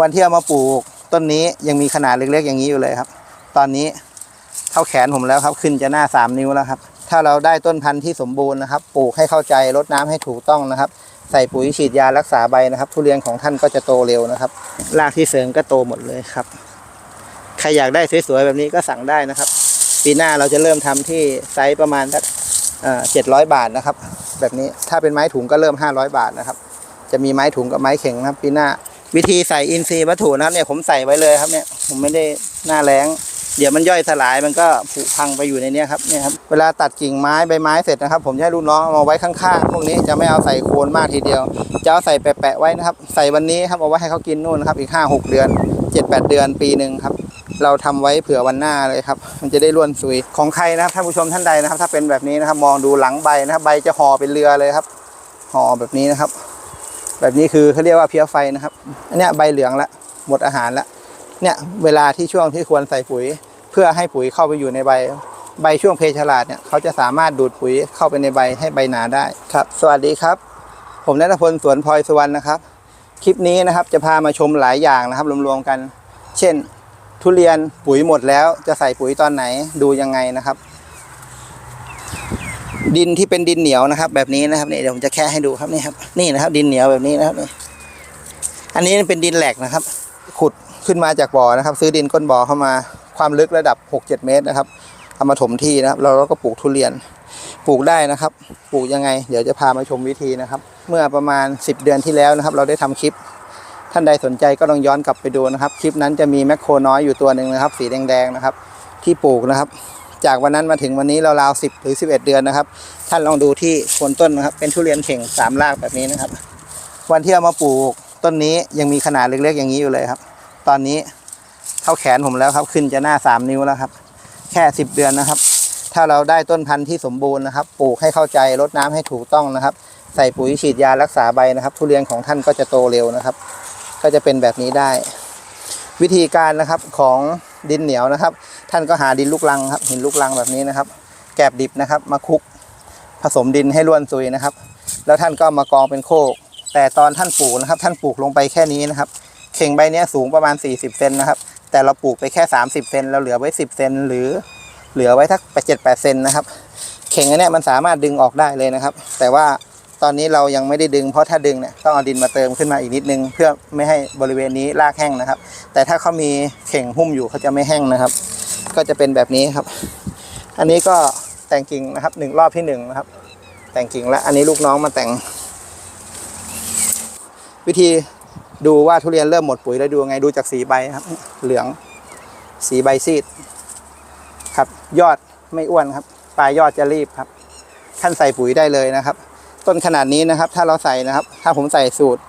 วันที่เอามาปลูกต้นนี้ยังมีขนาดเล็กๆอย่างนี้อยู่เลยครับ ตอนนี้เท่าแขนผมแล้วครับ ขึ้นจะหน้าสามนิ้วแล้วครับ ถ้าเราได้ต้นพันธุ์ที่สมบูรณ์นะครับ ปลูกให้เข้าใจรดน้ำให้ถูกต้องนะครับ ใส่ปุ๋ยฉีดยารักษาใบนะครับ ทุเรียนของท่านก็จะโตเร็วนะครับ รากที่เสริมก็โตหมดเลยครับ ใครอยากได้สวยๆแบบนี้ก็สั่งได้นะครับ ปีหน้าเราจะเริ่มทำที่ไซส์ประมาณสักเจ็ดร้อยบาทนะครับ แบบนี้ถ้าเป็นไม้ถุงก็เริ่มห้าร้อยบาทนะครับ จะมีไม้ถุงกับไม้เข่งนะครับ ปีหน้า วิธีใส่อินทรีย์วัตถุนะครับเนี่ยผมใส่ไว้เลยครับเนี่ยผมไม่ได้หน้าแรงเดี๋ยวมันย่อยสลายมันก็ผุพังไปอยู่ในนี้ครับเนี่ยครับเวลาตัดกิ่งไม้ใบไม้เสร็จนะครับ ผมจะให้ลูกน้องเอามาไว้ข้างๆพวกนี้จะไม่เอาใส่โคนมากทีเดียว จะเอาใส่แปะๆไว้นะครับ ใส่วันนี้ครับเอาไว้ให้เขากินนู่นนะครับอีกห้าหกเดือนเจ็ดแปดเดือนปีหนึ่งครับ เราทำไว้เผื่อวันหน้าเลยครับ มันจะได้ร่วนซุยของใครนะครับท่านผู้ชมท่านใดนะครับ ถ้าเป็นแบบนี้นะครับ มองดูหลังใบนะครับ ใบจะห่อเป็นเรือเลยครับห่อแบบนี้นะครับ แบบนี้คือเขาเรียกว่าเพี้ยไฟนะครับ อันนี้ใบเหลืองละหมดอาหารละเนี่ยเวลาที่ช่วงที่ควรใส่ปุ๋ย เพื่อให้ปุ๋ยเข้าไปอยู่ในใบ ใบช่วงเพฉลาดเนี่ยเขาจะสามารถดูดปุ๋ยเข้าไปในใบให้ใบหนาได้ครับ สวัสดีครับ ผมนัทพลสวนพลอยสุวรรณนะครับ คลิปนี้นะครับจะพามาชมหลายอย่างนะครับรวมๆกัน เช่น ทุเรียนปุ๋ยหมดแล้วจะใส่ปุ๋ยตอนไหนดูยังไงนะครับ ดินที่เป็นดินเหนียวนะครับ แบบนี้นะครับนี่เดี๋ยวผมจะแค่ให้ดูครับนี่ครับ นี่นะครับ ดินเหนียวแบบนี้นะครับนี่อันนี้เป็นดินแหลกนะครับ ขุดขึ้นมาจากบ่อนะครับ ซื้อดินก้นบ่อเข้ามาความลึกระดับ 6-7 เมตรนะครับเอามาถมที่นะครับเราก็ปลูกทุเรียนปลูกได้นะครับ ปลูกยังไง เดี๋ยวจะพามาชมวิธีนะครับ เมื่อประมาณ 10 เดือนที่แล้วนะครับ เราได้ทำคลิป ท่านใดสนใจก็ลองย้อนกลับไปดูนะครับ คลิปนั้นจะมีแมคโครน้อยอยู่ตัวหนึ่งนะครับ สีแดงๆนะครับ ที่ปลูกนะครับ จากวันนั้นมาถึงวันนี้ราวๆ10หรือ11เอ็ดเดือนนะครับ ท่านลองดูที่โคนต้นนะครับ เป็นทุเรียนเข่งสามรากแบบนี้นะครับ วันที่เอามาปลูกต้นนี้ยังมีขนาดเล็กๆอย่างนี้อยู่เลยครับ ตอนนี้เท่าแขนผมแล้วครับ ขึ้นจะหน้าสามนิ้วแล้วครับ แค่10เดือนนะครับ ถ้าเราได้ต้นพันธุ์ที่สมบูรณ์นะครับ ปลูกให้เข้าใจรดน้ำให้ถูกต้องนะครับ ใส่ปุ๋ยฉีดยารักษาใบนะครับ ทุเรียนของท่านก็จะโตเร็วนะครับ ก็จะเป็นแบบนี้ได้ วิธีการนะครับของ ดินเหนียวนะครับ ท่านก็หาดินลูกรังครับหินลูกรังแบบนี้นะครับ แกบดิบนะครับ มาคลุกผสมดินให้ร่วนซุยนะครับ แล้วท่านก็มากองเป็นโคก แต่ตอนท่านปลูกนะครับ ท่านปลูกลงไปแค่นี้นะครับ เข่งใบนี้สูงประมาณ 40เซนนะครับ แต่เราปลูกไปแค่ 30เซนเราเหลือไว้ 10เซนหรือเหลือไว้ทักไปเจ็ดแปดเซนนะครับ เข่งอันนี้มันสามารถดึงออกได้เลยนะครับ แต่ว่า ตอนนี้เรายังไม่ได้ดึงเพราะถ้าดึงเนี่ยต้องเอาดินมาเติมขึ้นมาอีกนิดนึง เพื่อไม่ให้บริเวณนี้รากแห้งนะครับ แต่ถ้าเขามีเข่งหุ้มอยู่เขาจะไม่แห้งนะครับ ก็จะเป็นแบบนี้ครับ อันนี้ก็แต่งกิ่งนะครับหนึ่งรอบที่หนึ่งนะครับ แต่งกิ่งแล้วอันนี้ลูกน้องมาแต่ง วิธีดูว่าทุเรียนเริ่มหมดปุ๋ยแล้วดูไงดูจากสีใบครับ เหลืองสีใบซีดครับ ยอดไม่อ้วนครับ ปลายยอดจะรีบครับ ท่านใส่ปุ๋ยได้เลยนะครับ ต้นขนาดนี้นะครับ ถ้าเราใส่นะครับ ถ้าผมใส่สูตร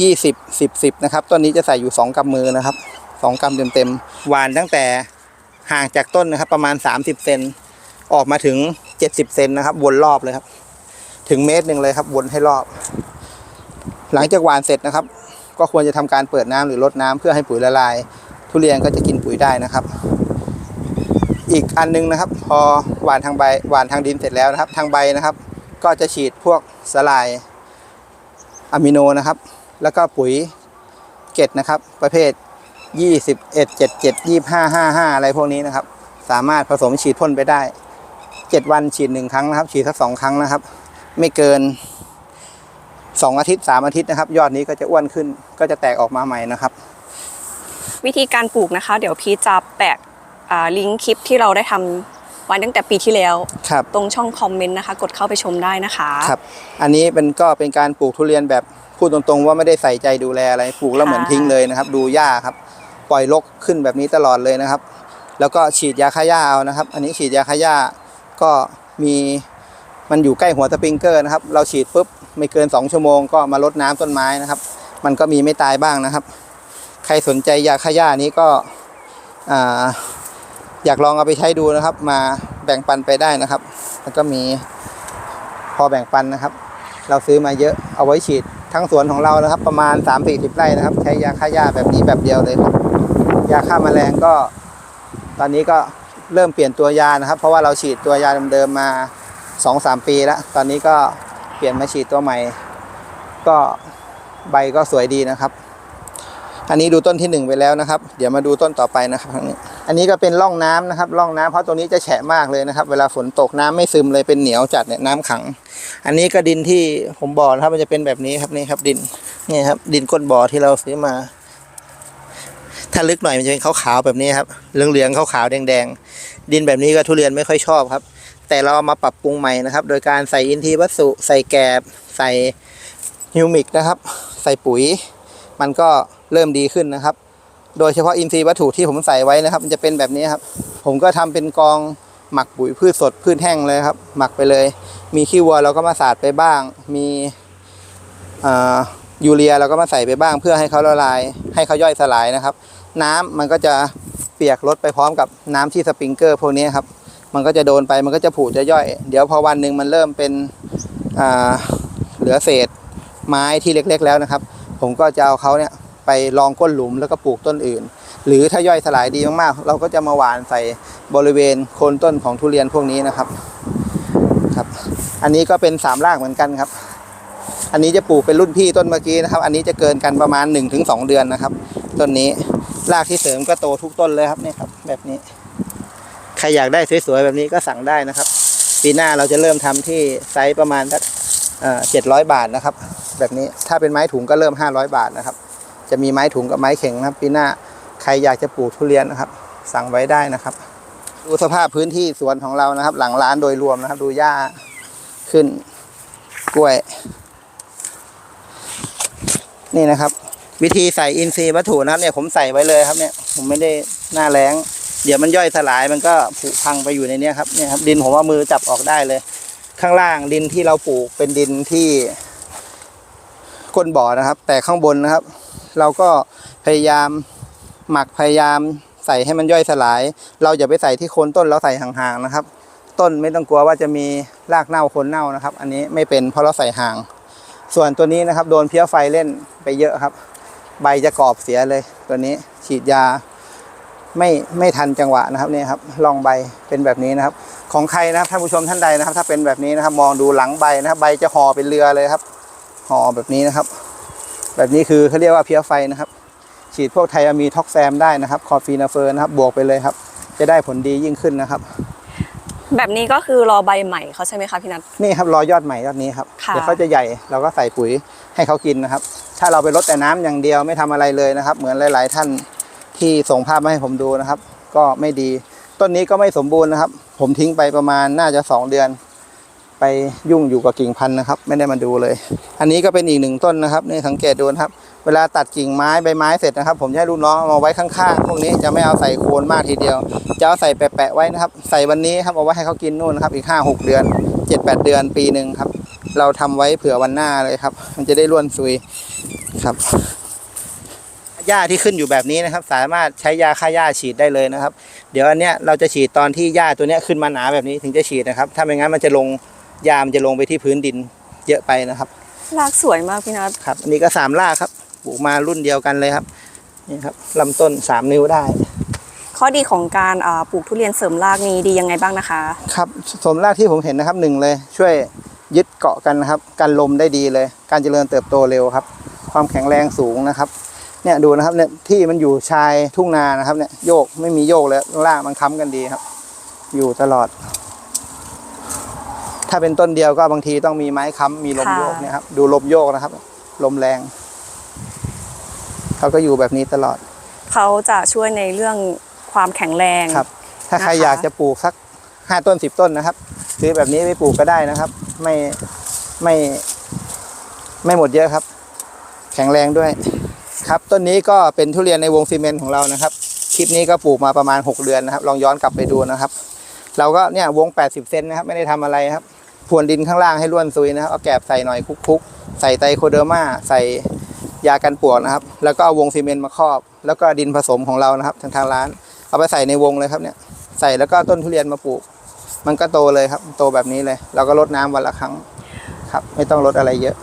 20 10 10นะครับต้นนี้จะใส่อยู่ 2กำมือนะครับ 2กำเต็มๆหวานตั้งแต่ห่างจากต้นนะครับ ประมาณ 30เซนออกมาถึง 70เซนนะครับ วนรอบเลยครับ ถึงเมตรหนึ่งเลยครับ วนให้รอบ หลังจากหวานเสร็จนะครับ ก็ควรจะทำการเปิดน้ำหรือลดน้ำเพื่อให้ปุ๋ยละลาย ทุเรียนก็จะกินปุ๋ยได้นะครับ อีกอันนึงนะครับ พอหว่านทางใบหว่านทางดินเสร็จแล้วนะครับ ทางใบนะครับ ก็จะฉีดพวกสลายอะมิโนนะครับ แล้วก็ปุ๋ยเกตนะครับ ประเภท 21 77 25 55 อะไรพวกนี้นะครับ สามารถผสมฉีดพ่นไปได้ 7 วันฉีดหนึ่งครั้งนะครับ ฉีดสักสองครั้งนะครับ ไม่เกิน 2 อาทิตย์ 3 อาทิตย์นะครับ ยอดนี้ก็จะอ้วนขึ้นก็จะแตกออกมาใหม่นะครับ วิธีการปลูกนะคะ เดี๋ยวพีจะแปะลิงก์คลิปที่เราได้ทำ ไว้ตั้งแต่ปีที่แล้ว ครับ ตรงช่องคอมเมนต์นะคะ กดเข้าไปชมได้นะคะ ครับ อันนี้เป็นก็เป็นการปลูกทุเรียนแบบพูดตรงๆ ว่าไม่ได้ใส่ใจดูแลอะไรปลูกแล้วเหมือนค่ะทิ้งเลยนะครับ ดูหญ้าครับ ปล่อยรกขึ้นแบบนี้ตลอดเลยนะครับ แล้วก็ฉีดยาฆ่าหญ้าเอานะครับ อันนี้ฉีดยาฆ่าหญ้าก็มีมันอยู่ใกล้หัวสปริงเกอร์นะครับ เราฉีดปุ๊บไม่เกิน 2 ชั่วโมงก็มาลดน้ำต้นไม้นะครับ มันก็มีไม่ตายบ้างนะครับ ใครสนใจยาฆ่าหญ้านี้ก็อ่า อยากลองเอาไปใช้ดูนะครับ มาแบ่งปันไปได้นะครับ แล้วก็มีพอแบ่งปันนะครับ เราซื้อมาเยอะเอาไว้ฉีดทั้งสวนของเรานะครับ ประมาณ 3 4 0ไร่นะครับ ใช้ยาฆ่าหญ้าแบบนี้แบบเดียวเลยครับยาฆ่าแมลงก็ ตอนนี้ก็เริ่มเปลี่ยนตัวยานะครับ เพราะว่าเราฉีดตัวยาเดิมๆมา 2-3 ปีแล้ว ตอนนี้ก็เปลี่ยนมาฉีดตัวใหม่ ก็ใบก็สวยดีนะครับ อันนี้ดูต้นที่หนึ่งไปแล้วนะครับ เดี๋ยวมาดูต้นต่อไปนะครับทางนี้อันนี้ก็เป็นร่องน้ำนะครับร่องน้ำเพราะตรงนี้จะแฉะมากเลยนะครับ เวลาฝนตกน้ำไม่ซึมเลยเป็นเหนียวจัดเนี่ยน้ำขัง อันนี้ก็ดินที่ผมบอกนะครับมันจะเป็นแบบนี้ครับนี่ครับดินนี่ครับดินก้นบ่อที่เราซื้อมา ถ้าลึกหน่อยมันจะเป็นขาวๆแบบนี้ครับเหลืองๆขาวๆแดงๆดินแบบนี้ก็ทุเรียนไม่ค่อยชอบครับ แต่เราเอามาปรับปรุงใหม่นะครับ โดยการใส่อินทรีย์วัสดุใส่แกบใส่ฮิวมิกนะครับ ใส่ปุ๋ย มันก็ เริ่มดีขึ้นนะครับ โดยเฉพาะอินทรีย์วัตถุที่ผมใส่ไว้นะครับ มันจะเป็นแบบนี้ครับ ผมก็ทำเป็นกองหมักปุ๋ยพืชสดพืชแห้งเลยครับ หมักไปเลย มีขี้วัวเราก็มาสาดไปบ้าง มียูเรียเราก็มาใส่ไปบ้าง เพื่อให้เขาละลาย ให้เขาย่อยสลายนะครับ น้ำมันก็จะเปียกลดไปพร้อมกับน้ำที่สปริงเกอร์พวกนี้ครับมันก็จะโดนไปมันก็จะผุจะย่อย เดี๋ยวพอวันหนึ่งมันเริ่มเป็นเหลือเศษไม้ที่เล็ก ๆ แล้วนะครับ ผมก็จะเอาเขาเนี่ย ไปลองก้นหลุมแล้วก็ปลูกต้นอื่น หรือถ้าย่อยสลายดีมากๆ เราก็จะมาหว่านใส่บริเวณโคนต้นของทุเรียนพวกนี้นะครับครับ อันนี้ก็เป็นสามรากเหมือนกันครับ อันนี้จะปลูกเป็นรุ่นพี่ต้นเมื่อกี้นะครับ อันนี้จะเกินกันประมาณ 1-2 เดือนนะครับต้นนี้รากที่เสริมก็โตทุกต้นเลยครับนี่ครับ แบบนี้ ใครอยากได้สวยๆแบบนี้ก็สั่งได้นะครับ ปีหน้าเราจะเริ่มทำที่ไซส์ประมาณสักเจ็ดร้อยบาทนะครับ แบบนี้ถ้าเป็นไม้ถุงก็เริ่ม500บาทนะครับ จะมีไม้ถุงกับไม้เข่งนะครับ ปีหน้าใครอยากจะปลูกทุเรียนนะครับ สั่งไว้ได้นะครับ ดูสภาพพื้นที่สวนของเรานะครับ หลังร้านโดยรวมนะครับ ดูหญ้าขึ้นกล้วย นี่นะครับ วิธีใส่อินทรีย์วัตถุนะครับเนี่ยผมใส่ไว้เลยครับเนี่ยผมไม่ได้หน้าแรงเดี๋ยวมันย่อยสลายมันก็ผุพังไปอยู่ในนี้ครับเนี่ยครับดินผมว่ามือจับออกได้เลย ข้างล่างดินที่เราปลูกเป็นดินที่ก้นบ่อนะครับ แต่ข้างบนนะครับ เราก็พยายามหมักพยายามใส่ให้มันย่อยสลาย เราอย่าไปใส่ที่โคนต้นเราใส่ห่างๆนะครับ ต้นไม่ต้องกลัวว่าจะมีรากเน่าโคนเน่านะครับ อันนี้ไม่เป็นเพราะเราใส่ห่าง ส่วนตัวนี้นะครับ โดนเพี้ยไฟเล่นไปเยอะครับ ใบจะกรอบเสียเลยตัวนี้ฉีดยาไม่ไม่ทันจังหวะนะครับเนี่ยครับลองใบเป็นแบบนี้นะครับ ของใครนะครับท่านผู้ชมท่านใดนะครับ ถ้าเป็นแบบนี้นะครับ มองดูหลังใบนะครับ ใบจะห่อเป็นเรือเลยครับห่อแบบนี้นะครับ แบบนี้คือเขาเรียกว่าเพี้ยไฟนะครับ ฉีดพวกไทอามีท็อกแซมได้นะครับ คอฟีนาเฟอร์นะครับบวกไปเลยครับ จะได้ผลดียิ่งขึ้นนะครับ แบบนี้ก็คือรอใบใหม่เขาใช่ไหมคะพี่นัทนี่ครับรอยอดใหม่ยอดนี้ครับค่ะเดี๋ยวเขาจะใหญ่เราก็ใส่ปุ๋ยให้เขากินนะครับ ถ้าเราไปลดแต่น้ำอย่างเดียวไม่ทำอะไรเลยนะครับ เหมือนหลาย ๆ ท่านที่ส่งภาพมาให้ผมดูนะครับ ก็ไม่ดี ต้นนี้ก็ไม่สมบูรณ์นะครับ ผมทิ้งไปประมาณน่าจะสองเดือน ไปยุ่งอยู่กับกิ่งพันธุ์นะครับ ไม่ได้มาดูเลย อันนี้ก็เป็นอีกหนึ่งต้นนะครับนี่สังเกตดูนะครับ เวลาตัดกิ่งไม้ใบไม้เสร็จนะครับ ผมจะให้ลูกน้องมาไว้ข้างๆพวกนี้จะไม่เอาใส่โคนมากทีเดียว จะเอาใส่แปะๆไว้นะครับ ใส่วันนี้ครับเอาไว้ให้เขากินนู่นนะครับ อีกห้าหกเดือนเจ็ดแปดเดือนปีหนึ่งครับ เราทำไว้เผื่อวันหน้าเลยครับ มันจะได้ร่วนซุยครับหญ้าที่ขึ้นอยู่แบบนี้นะครับ สามารถใช้ยาฆ่าหญ้าฉีดได้เลยนะครับ เดี๋ยวอันเนี้ยเราจะฉีดตอนที่หญ้าตัวเนี้ยขึ้นมาหนาแบบนี้ถึงจะฉีดนะครับ ถ้าไม่งั้นมันจะลง ยามันจะลงไปที่พื้นดินเยอะไปนะครับรากสวยมากพี่นัทครับอันนี้ก็สามรากครับปลูกมารุ่นเดียวกันเลยครับนี่ครับลำต้นสามนิ้วได้ ข้อดีของการอ่าปลูกทุเรียนเสริมรากนี้ดียังไงบ้างนะคะครับสมรากที่ผมเห็นนะครับหนึ่งเลย ช่วยยึดเกาะกันนะครับกันลมได้ดีเลย การเจริญเติบโตเร็วครับ ความแข็งแรงสูงนะครับเนี่ยดูนะครับเนี่ยที่มันอยู่ชายทุ่งนานะครับเนี่ยโยกไม่มีโยกเลยข้างล่างมันค้ำกันดีครับ อยู่ตลอด ถ้าเป็นต้นเดียวก็บางทีต้องมีไม้ค้ำมีลมค่ะโยกเนี่ยครับดูลมโยกนะครับ ลมแรงเขาก็อยู่แบบนี้ตลอด เขาจะช่วยในเรื่องความแข็งแรงครับ ถ้าใครนะคะอยากจะปลูกสักห้าต้นสิบต้นนะครับซื้อแบบนี้ไปปลูกก็ได้นะครับ ไม่ไม่ไม่หมดเยอะครับ แข็งแรงด้วย ครับต้นนี้ก็เป็นทุเรียนในวงซีเมนต์ของเรานะครับ คลิปนี้ก็ปลูกมาประมาณ 6 เดือนนะครับ ลองย้อนกลับไปดูนะครับ เราก็เนี่ยวง 80 เซนนะครับ ไม่ได้ทำอะไรครับ พรวนดินข้างล่างให้ร่วนซุยนะครับเอาแกบใส่หน่อยคุกๆ ใส่ไตรโคเดอร์มาใส่ยากันปลวกนะครับ แล้วก็เอาวงซีเมนต์มาครอบ แล้วก็ดินผสมของเรานะครับ ทางทางร้าน เอาไปใส่ในวงเลยครับเนี่ยใส่แล้วก็ต้นทุเรียนมาปลูก มันก็โตเลยครับ โตแบบนี้เลย เราก็รดน้ำวันละครั้งครับ ไม่ต้องรดอะไรเยอะ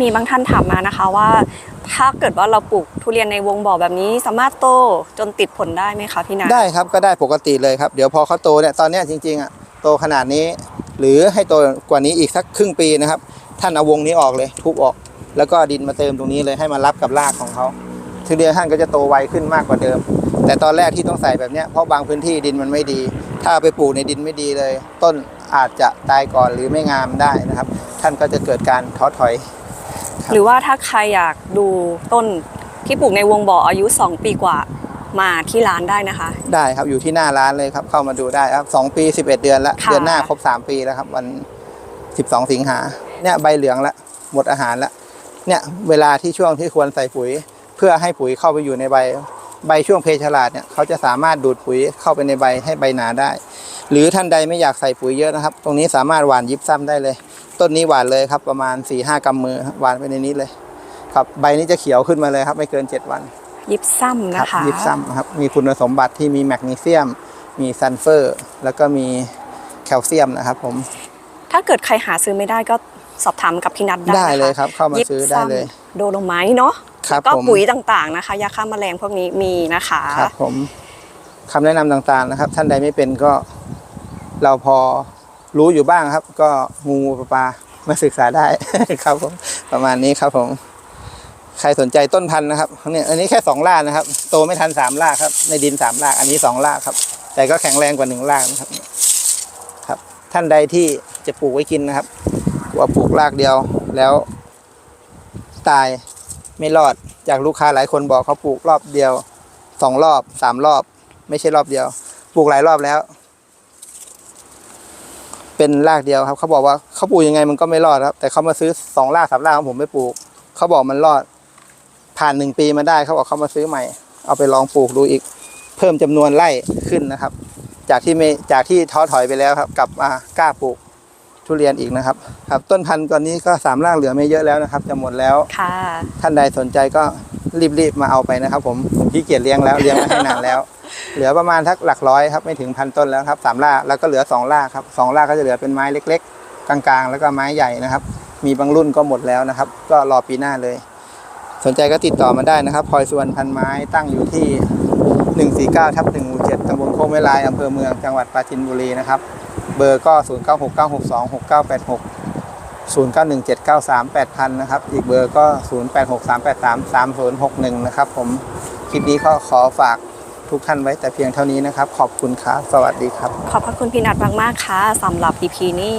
มีบางท่านถามมานะคะว่า ถ้าเกิดว่าเราปลูกทุเรียนในวงบ่อแบบนี้ สามารถโตจนติดผลได้ไหมคะพี่นัทได้ครับก็ได้ปกติเลยครับ เดี๋ยวพอเขาโตเนี่ยตอนเนี้ยจริงๆอะโตขนาดนี้ หรือให้โตกว่านี้อีกสักครึ่งปีนะครับ ท่านเอาวงนี้ออกเลย ทุบออก แล้วก็ดินมาเติมตรงนี้เลยให้มันรับกับรากของเขาทุเรียนท่านก็จะโตไวขึ้นมากกว่าเดิม แต่ตอนแรกที่ต้องใส่แบบนี้เพราะบางพื้นที่ดินมันไม่ดี ถ้าไปปลูกในดินไม่ดีเลย ต้นอาจจะตายก่อนหรือไม่งามได้นะครับ ท่านก็จะเกิดการท้อถอย หรือว่าถ้าใครอยากดูต้นที่ปลูกในวงบ่ออายุ 2 ปีกว่า มาที่ร้านได้นะคะ ได้ครับอยู่ที่หน้าร้านเลยครับเข้ามาดูได้ครับสองปี11เดือนละค่ะ เดือนหน้าครบ3ปีแล้วครับ วัน12สิงหาเนี่ยใบเหลืองละหมดอาหารละเนี่ยเวลาที่ช่วงที่ควรใส่ปุ๋ย เพื่อให้ปุ๋ยเข้าไปอยู่ในใบ ใบช่วงเพชรฉลาดเนี่ยเขาจะสามารถดูดปุ๋ยเข้าไปในใบให้ใบหนาได้ หรือท่านใดไม่อยากใส่ปุ๋ยเยอะนะครับ ตรงนี้สามารถหว่านยิบซ้ำได้เลย ต้นนี้หว่านเลยครับประมาณ4ี่ห้ากำมือครับหว่านไปในนี้เลย ครับใบนี้จะเขียวขึ้นมาเลยครับ ไม่เกิน 7 วัน ยิบซ้ำครันะคะยิบซ้ำครับมีคุณสมบัติที่มีแมกนีเซียม มีซัลเฟอร์ แล้วก็มีแคลเซียมนะครับผมถ้าเกิดใครหาซื้อไม่ได้ก็สอบถามกับพี่นัทได้ได้นะคะเลยครับ เข้ามาซื้อได้เลยยิบซ้ำโดโลไมต์เนาะครับแล้วก็ผมปุ๋ยต่างๆนะคะ ยาฆ่าแมลงพวกนี้มีนะคะครับผมคำแนะนำต่างๆนะครับ ท่านใดไม่เป็นก็เราพอรู้อยู่บ้างครับ ก็งูงูปลาปลามาศึกษาได้ครับผมประมาณนี้ครับผม ใครสนใจต้นพันธุ์นะครับเนี่ยอันนี้แค่สองรากนะครับ โตไม่ทันสามรากครับ ในดินสามราก อันนี้สองรากครับ แต่ก็แข็งแรงกว่าหนึ่งรากนะครับ ครับ ท่านใดที่จะปลูกไว้กินนะครับกลัวปลูกรากเดียวแล้ว ตายไม่รอดจากลูกค้าหลายคนบอกเขาปลูกรอบเดียวสองรอบสามรอบ ไม่ใช่รอบเดียว ปลูกหลายรอบแล้ว เป็นรากเดียวครับ เขาบอกว่าเขาปลูกยังไงมันก็ไม่รอดครับ แต่เขามาซื้อสองรากสามรากของผมไม่ปลูก เขาบอกมันรอด ผ่านหนึ่งปีมาได้เขาบอกเขามาซื้อใหม่ เอาไปลองปลูกดูอีก เพิ่มจำนวนไร่ขึ้นนะครับ จากที่ไม่จากที่ท้อถอยไปแล้วครับกลับมากล้าปลูกทุเรียนอีกนะครับครับ ต้นพันธุ์ตอนนี้ก็สามรากเหลือไม่เยอะแล้วนะครับ จะหมดแล้วค่ะท่านใดสนใจก็รีบๆมาเอาไปนะครับ ผมผมขี้เกียจเลี้ยงแล้วเลี้ยงมาให้นานแล้ว เหลือประมาณทักหลักร้อยครับไม่ถึงพันต้นแล้วครับสามล่ากแล้วก็เหลือสองล่ากครับสองล่ากก็จะเหลือเป็นไม้เล็ก ๆ กลางๆ แล้วก็ไม้ใหญ่นะครับ มีบางรุ่นก็หมดแล้วนะครับ ก็รอปีหน้าเลย สนใจก็ติดต่อมาได้นะครับพลอยสวรรณพันไม้ตั้งอยู่ที่ 149ทับ1หมู่7ตำบลโคกไม้ลายอำเภอเมืองจังหวัดปราจินบุรีนะครับ เบอร์ก็ 0969626986 0917938000 นะครับ อีกเบอร์ก็ 0863833061 นะครับผม คลิปนี้ก็ขอฝากทุกท่านไว้แต่เพียงเท่านี้นะครับ ขอบคุณครับ สวัสดีครับ ขอบพระคุณพี่นัทมาก ๆ ค่ะสำหรับ EP นี้